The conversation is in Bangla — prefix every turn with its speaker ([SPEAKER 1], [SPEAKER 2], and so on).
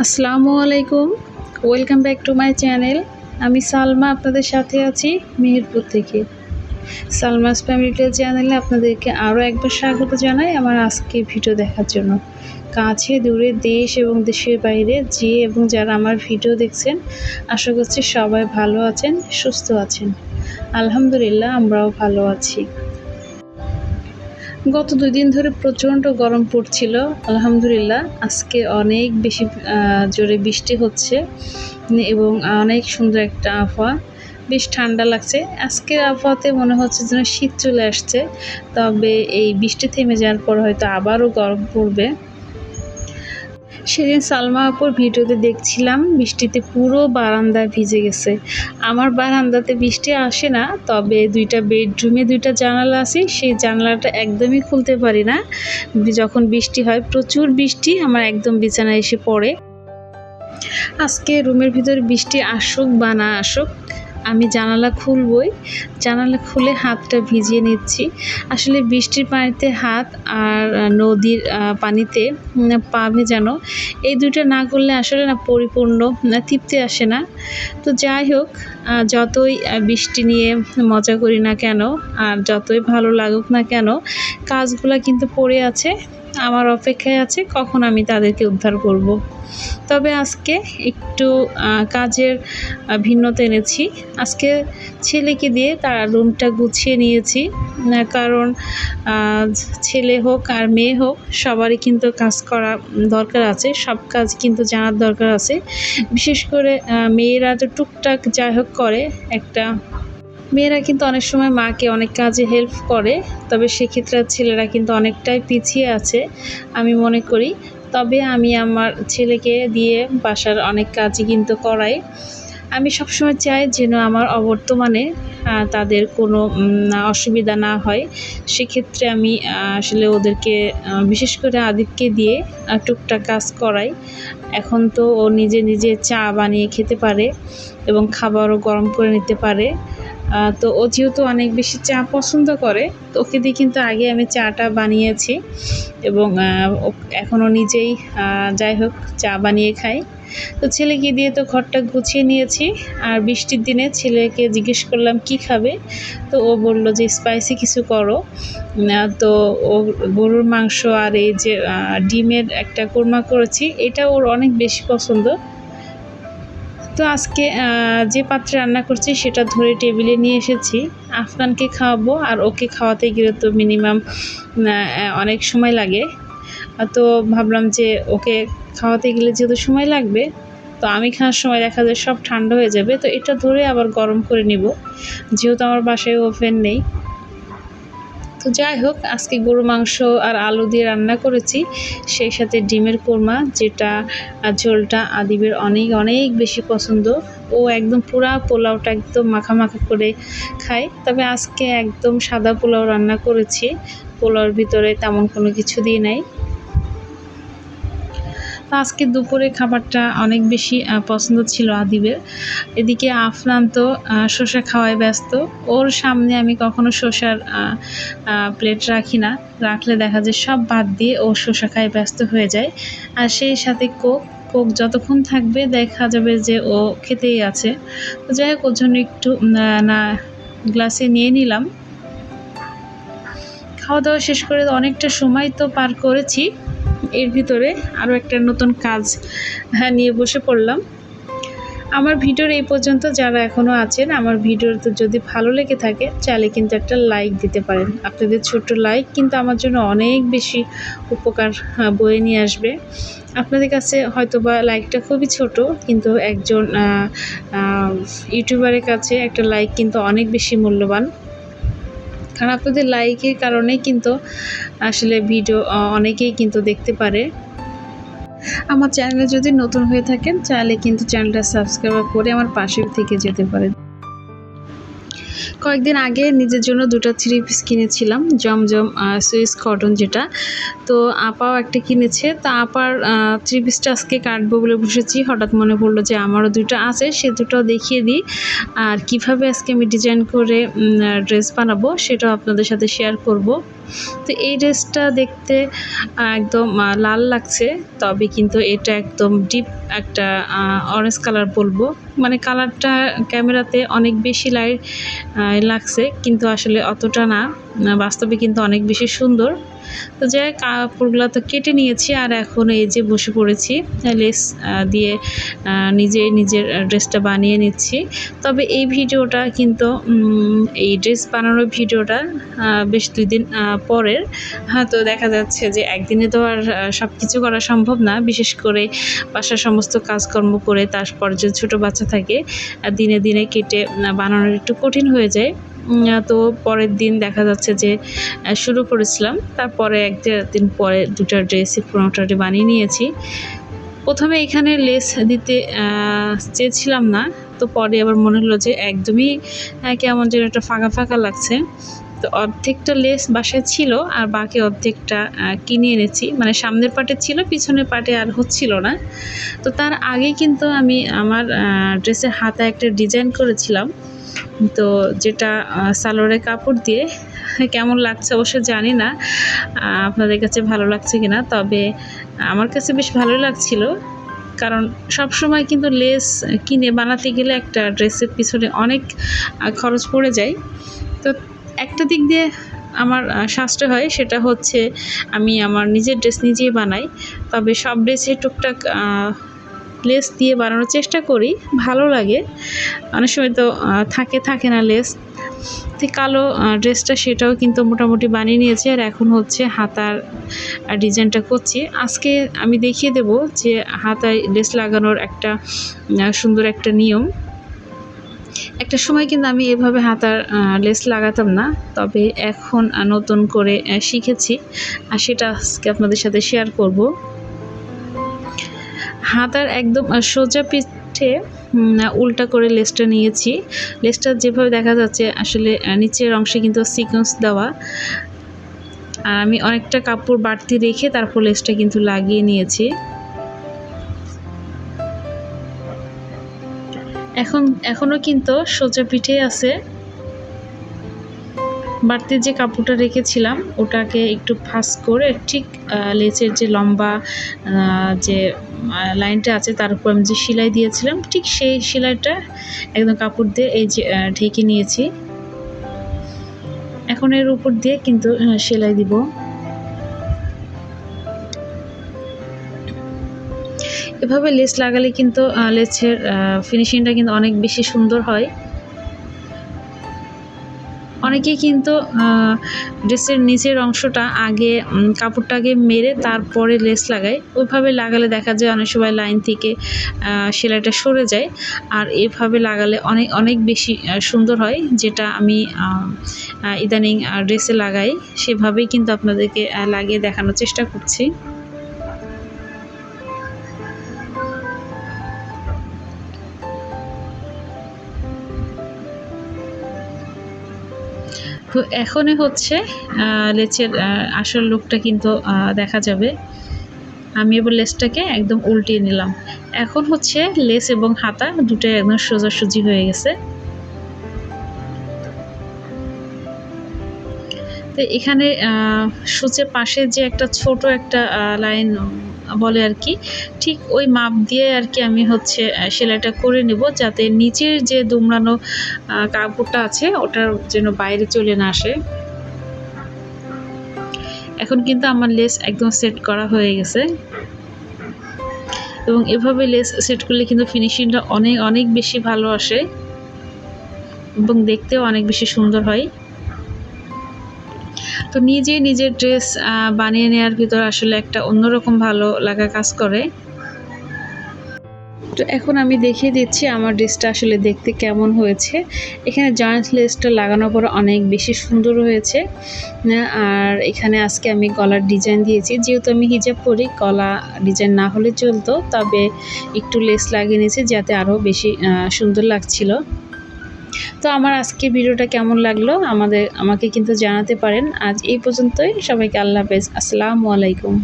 [SPEAKER 1] আসসালামু আলাইকুম। Welcome back to my channel আমি সালমা, আপনাদের সাথে আছি মেহেরপুর থেকে। সালমাস ফ্যামিলি চ্যানেলে আপনাদেরকে আরও একবার স্বাগত জানাই আমার আজকে ভিডিও দেখার জন্য। কাছে, দূরে দেশ এবং দেশের বাইরে যে এবং যারা আমার ভিডিও দেখছেন, আশা করছি সবাই ভালো আছেন, সুস্থ আছেন। আলহামদুলিল্লাহ, আমরাও ভালো আছি। গত দুই দিন ধরে প্রচণ্ড গরম পড়ছিল, আলহামদুলিল্লাহ। আজকে অনেক বেশি জোরে বৃষ্টি হচ্ছে এবং অনেক সুন্দর একটা আবহাওয়া। বেশ ঠান্ডা লাগছে। আজকের আবহাওয়াতে মনে হচ্ছে যেন শীত চলে আসছে, তবে এই বৃষ্টি থেমে যাওয়ার পর হয়তো আবারও গরম পড়বে। সেদিন সালমা আপুর ভিডিওতে দেখছিলাম, বৃষ্টিতে পুরো বারান্দা ভিজে গেছে। আমার বারান্দাতে বৃষ্টি আসে না, তবে দুইটা বেডরুমে দুইটা জানালা আছে, সেই জানালাটা একদমই খুলতে পারি না। যখন বৃষ্টি হয়, প্রচুর বৃষ্টি, আমার একদম বিছানায় এসে পড়ে। আজকে রুমের ভিতরে বৃষ্টি আসুক বা না আসুক আমি জানালা খুলবই। জানালা খুলে হাতটা ভিজিয়ে নিচ্ছি। আসলে বৃষ্টির পানিতে হাত আর নদীর পানিতে পা ভেজানো, এই দুইটা না করলে আসলে না পরিপূর্ণ তৃপ্তি আসে না। তো যাই হোক যতই বৃষ্টি নিয়ে মজা করি না কেন, আর যতই ভালো লাগুক না কেন, কাজগুলো কিন্তু পড়ে আছে। আমার অপেক্ষায় আছে, কখন আমি তাদেরকে উদ্ধার করব। তবে আজকে একটু কাজের ভিন্নতা এনেছি আজকে ছেলেকে দিয়ে তার রুমটা গুছিয়ে নিয়েছি কারণ ছেলে হোক আর মেয়ে হোক, সবারই কিন্তু কাজ করা দরকার আছে, সব কাজ কিন্তু জানার দরকার আছে বিশেষ করে মেয়েরা তো টুকটাক যাই হোক করে, একটা মেয়েরা কিন্তু অনেক সময় মাকে অনেক কাজে হেল্প করে, তবে সেক্ষেত্রে ছেলেরা কিন্তু অনেকটাই পিছিয়ে আছে আমি মনে করি। তবে আমি আমার ছেলেকে দিয়ে বাসার অনেক কাজই কিন্তু করাই। আমি সবসময় চাই যেন আমার অবর্তমানে তাদের কোনো অসুবিধা না হয়। সেক্ষেত্রে আমি আসলে ওদেরকে বিশেষ করে আদিবকে দিয়ে টুকটাক কাজ করাই। এখন তো ও নিজে নিজে চা বানিয়ে খেতে পারে এবং খাবারও গরম করে নিতে পারে। তো ও যেহেতু অনেক বেশি চা পছন্দ করে, তো ওকে দিয়ে কিন্তু আগে আমি চাটা বানিয়েছি এবং এখনও নিজেই যাই হোক, চা বানিয়ে খাই তো ছেলেকে দিয়ে তো ঘরটা গুছিয়ে নিয়েছি, আর বৃষ্টির দিনে ছেলেকে জিজ্ঞেস করলাম, কি খাবে? তো ও বলল যে, স্পাইসি কিছু করো। তো ও গরুর মাংস আর এই যে ডিমের একটা কোরমা করেছি, এটা ওর অনেক বেশি পছন্দ। তো আজকে যে পাত্রে রান্না করছি সেটা ধরে টেবিলে নিয়ে এসেছি। আফগানকে খাওয়াবো আর ওকে খাওয়াতে গেলে তো মিনিমাম অনেক সময় লাগে। তো ভাবলাম যে ওকে খাওয়াতে গেলে যেহেতু সময় লাগবে, তো আমি খাওয়ার সময় দেখা যায় সব ঠান্ডা হয়ে যাবে। তো এটা ধরে আবার গরম করে নিব। যেহেতু আমার বাসায় ওভেন নেই তো যাই হোক, আজকে গরু মাংস আর আলু দিয়ে রান্না করেছি। সেই সাথে ডিমের কোরমা, যেটা ঝোলটা আদিবের অনেক অনেক বেশি পছন্দ। ও একদম পুরা পোলাওটা একদম মাখা মাখা করে খায়। তবে আজকে একদম সাদা পোলাও রান্না করেছি। পোলাওর ভিতরে তেমন কোনো কিছু দিয়ে নাই। তো আজকে দুপুরে খাবারটা অনেক বেশি পছন্দ ছিল আদিবের। এদিকে আফরান তো শসা খাওয়ায় ব্যস্ত। ওর সামনে আমি কখনো শসার প্লেট রাখি না। রাখলে দেখা যায় সব বাদ দিয়ে ও শসা খায় ব্যস্ত হয়ে যায়। আর সেই সাথে কোক কোক যতক্ষণ থাকবে দেখা যাবে যে ও খেতেই আছে। তো যাই হোক, ওর জন্য একটু না, গ্লাসে নিয়ে নিলাম। খাওয়া দাওয়া শেষ করে অনেকটা সময় তো পার করেছি। এর ভিতরে আরও একটা নতুন কাজ হ্যাঁ নিয়ে বসে পড়লাম। আমার ভিডিওর এই পর্যন্ত যারা এখনও আছেন, আমার ভিডিওতে যদি ভালো লেগে থাকে, চাইলে কিন্তু একটা লাইক দিতে পারেন। আপনাদের ছোট্ট লাইক কিন্তু আমার জন্য অনেক বেশি উপকার বয়ে নিয়ে আসবে। আপনাদের কাছে হয়তো বা লাইকটা খুবই ছোট, কিন্তু একজন ইউটিউবারের কাছে একটা লাইক কিন্তু অনেক বেশি মূল্যবান। কারণ আপনাদের লাইকের কারণে কিন্তু আসলে ভিডিও অনেকেই কিন্তু দেখতে পারে। আমার চ্যানেলে যদি নতুন হয়ে থাকেন চাইলে কিন্তু চ্যানেলটা সাবস্ক্রাইব করে আমার পাশে থেকে যেতে পারেন। কয়েকদিন আগে নিজের জন্য দুটো থ্রি পিস কিনেছিলাম, জমজম সুইস কটন যেটা। তো আপাও একটা কিনেছে। তা আপার থ্রি পিসটা আজকে কাটবো বলে বসেছি। হঠাৎ মনে পড়ল যে আমারও দুটো আছে, সে দুটো দেখিয়ে দিই। আর কীভাবে আজকে আমি ডিজাইন করে ড্রেস বানাবো সেটাও আপনাদের সাথে শেয়ার করব। তো এই ড্রেসটা দেখতে একদম লাল লাগছে, তবে কিন্তু এটা একদম ডিপ একটা অরেঞ্জ কালার বলব। মানে কালারটা ক্যামেরাতে অনেক বেশি লাইট লাগছে, কিন্তু আসলে অতটা না। বাস্তবে কিন্তু অনেক বেশি সুন্দর। তো যাই কাপড়গুলো তো কেটে নিয়েছি, আর এখন এই যে বসে পড়েছি, লেস দিয়ে নিজে নিজের ড্রেসটা বানিয়ে নিচ্ছি। তবে এই ভিডিওটা কিন্তু এই ড্রেস বানানোর ভিডিওটা বেশ দুই দিন পরের। হ্যাঁ তো দেখা যাচ্ছে যে একদিনে তো আর সব কিছু করা সম্ভব না। বিশেষ করে বাসার সমস্ত কাজকর্ম করে, তারপর যে ছোটো বাচ্চা থাকে দিনে দিনে কেটে বানানোর একটু কঠিন হয়ে যায়। তো পরের দিন দেখা যাচ্ছে যে শুরু করেছিলাম। তারপরে এক দিন পরে দুটো ড্রেসই পুরোটাটি বানিয়ে নিয়েছি। প্রথমে এখানে লেস দিতে চেয়েছিলাম না। তো পরে আবার মনে হলো যে, একদমই কেমন যেন একটা ফাঁকা ফাঁকা লাগছে। তো অর্ধেকটা লেস বাসায় ছিল আর বাকি অর্ধেকটা কিনে এনেছি। মানে সামনের পাটে ছিল, পিছনের পাটে আর হচ্ছিল না। তো তার আগে কিন্তু আমি আমার ড্রেসের হাতে একটা ডিজাইন করেছিলাম। তো যেটা সালোয়ারের কাপড় দিয়ে, কেমন লাগছে অবশ্য জানি না আপনাদের কাছে ভালো লাগছে কি না তবে আমার কাছে বেশ ভালোই লাগছিল। কারণ সব সময় কিন্তু লেস কিনে বানাতে গেলে একটা ড্রেসের পিছনে অনেক খরচ পড়ে যায়। তো একটা দিক দিয়ে আমার শাস্ত্র হয় সেটা হচ্ছে আমি আমার নিজের ড্রেস নিজেই বানাই। তবে সব ড্রেসে টুকটাক লেস দিয়ে বানানোর চেষ্টা করি, ভালো লাগে। অনেক সময় তো থাকে থাকে না লেস তো কালো ড্রেসটা সেটাও কিন্তু মোটামুটি বানিয়ে নিয়েছি আর এখন হচ্ছে হাতার ডিজাইনটা করছি। আজকে আমি দেখিয়ে দেব যে হাতায় লেস লাগানোর একটা সুন্দর একটা নিয়ম। একটা সময় কিন্তু আমি এভাবে হাতার লেস লাগাতাম না, তবে এখন নতুন করে শিখেছি। আর সেটা আজকে আপনাদের সাথে শেয়ার করব। হাতার একদম সোজা পিঠে উল্টা করে লেসটা নিয়েছি। লেসটা যেভাবে দেখা যাচ্ছে, আসলে নিচের অংশে কিন্তু সিকোয়েন্স দেওয়া। আর আমি অনেকটা কাপড় বাড়তি রেখে তারপর লেসটা কিন্তু লাগিয়ে নিয়েছি। এখন এখনও কিন্তু সোজা পিঠে আছে। বাড়তি যে কাপড়টা রেখেছিলাম, ওটাকে একটু ফাঁস করে ঠিক লেচের যে লম্বা যে লাইনটা আছে, তার উপর আমি যে সেলাই দিয়েছিলাম, ঠিক সেই সেলাইটা একদম কাপড় দিয়ে এই যে ঢেকে নিয়েছি। এখন এর উপর দিয়ে কিন্তু সেলাই দিব। এভাবে লেস লাগালে কিন্তু লেসের ফিনিশিংটা কিন্তু অনেক বেশি সুন্দর হয়। অনেকেই কিন্তু ড্রেসের নিচের অংশটা আগে কাপড়টাকে মেরে তারপরে লেস লাগায়। ওইভাবে লাগালে দেখা যায় অনেক সময় লাইন থেকে সেলাইটা সরে যায়। আর এভাবে লাগালে অনেক অনেক বেশি সুন্দর হয়, যেটা আমি ইদানিং ড্রেসে লাগাই। সেভাবেই কিন্তু আপনাদেরকে লাগিয়ে দেখানোর চেষ্টা করছি। এখনই হচ্ছে লেচের আসল লুকটা কিন্তু দেখা যাবে। আমি এবার লেসটাকে একদম উল্টিয়ে নিলাম। এখন হচ্ছে লেস এবং হাতা দুটোই একদম সোজাসুজি হয়ে গেছে। তো এখানে সূচের পাশে যে একটা ছোট একটা লাইন বলে আর কি, ঠিক ওই মাপ দিয়ে আর কি আমি হচ্ছে সেলাইটা করে নেব যাতে নিচের যে দুমড়ানো কাপড়টা আছে ওটার যেন বাইরে চলে না আসে। এখন কিন্তু আমার লেস একদম সেট করা হয়ে গেছে। এবং এভাবে লেস সেট করলে কিন্তু ফিনিশিংটা অনেক অনেক বেশি ভালো আসে এবং দেখতেও অনেক বেশি সুন্দর হয়। তো নিজে নিজের ড্রেস বানিয়ে নেওয়ার ভিতর আসলে একটা অন্যরকম ভালো লাগা কাজ করে। তো এখন আমি দেখিয়ে দিচ্ছি আমার ড্রেসটা আসলে দেখতে কেমন হয়েছে। এখানে জয়েন্ট লেসটা লাগানোর পর অনেক বেশি সুন্দর হয়েছে। আর এখানে আজকে আমি গলার ডিজাইন দিয়েছি। যেহেতু আমি হিজাব পরি, গলা ডিজাইন না হলে চলতো, তবে একটু লেস লাগিয়ে নিয়েছি যাতে আরও বেশি সুন্দর লাগছিল। তো আমার আজকে ভিডিওটা কেমন লাগল আমাদের, আমাকে কিন্তু জানাতে পারেন। আজ এই পর্যন্তই। সবাইকে আল্লাহ হাফেজ। আসসালামু আলাইকুম।